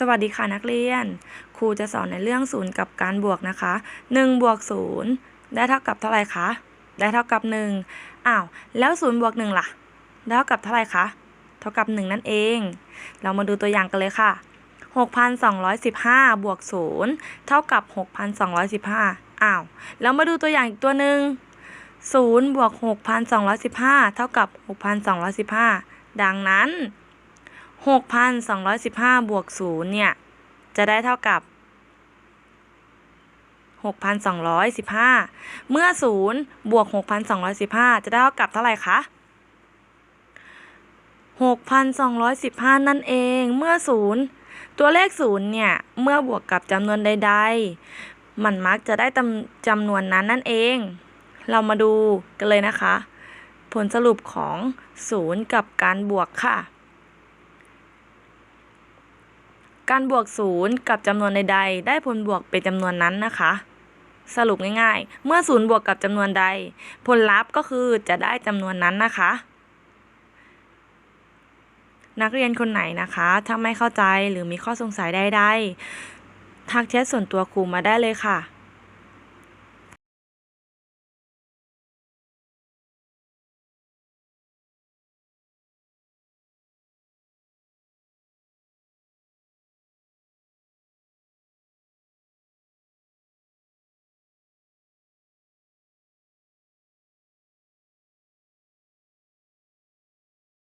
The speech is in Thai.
สวัสดีค่ะนักเรียน ครูจะสอนในเรื่องศูนย์กับการบวกนะคะ1บวก0ได้เท่ากับเท่าไหร่คะ ได้เท่ากับ1อ้าว แล้ว0บวก1ล่ะ ได้เท่ากับเท่าไหร่คะ เท่ากับ 1 นั่นเอง เรามาดูตัวอย่างกันเลยค่ะ 6,215 บวก0เท่ากับ 6,215อ้าว แล้วมาดูตัวอย่างอีกตัวหนึ่ง0บวก6,215 เท่ากับ 6,215 ดังนั้น 6,215 บวก 0 เนี่ย จะได้เท่ากับ 6,215 เมื่อ 0 บวก 6,215 จะได้เท่ากับเท่าไหร่คะ 6,215 นั่นเอง เมื่อ 0 ตัวเลข 0 เนี่ย เมื่อบวกกับจำนวนใด ๆ มันมักจะได้จำนวนนั้นนั่นเอง เรามาดูกันเลยนะคะ ผลสรุปของ 0 กับการบวกค่ะ การบวก0กับจำนวนใดๆ ได้ผลบวกเป็นจำนวนนั้นนะคะ สรุปง่ายๆ เมื่อ0บวกกับจำนวนใด ผลลัพธ์ก็คือจะได้จำนวนนั้นนะคะ นักเรียนคนไหนนะคะ ถ้าไม่เข้าใจหรือมีข้อสงสัยใดๆทักแชทส่วนตัวครูมาได้เลยค่ะ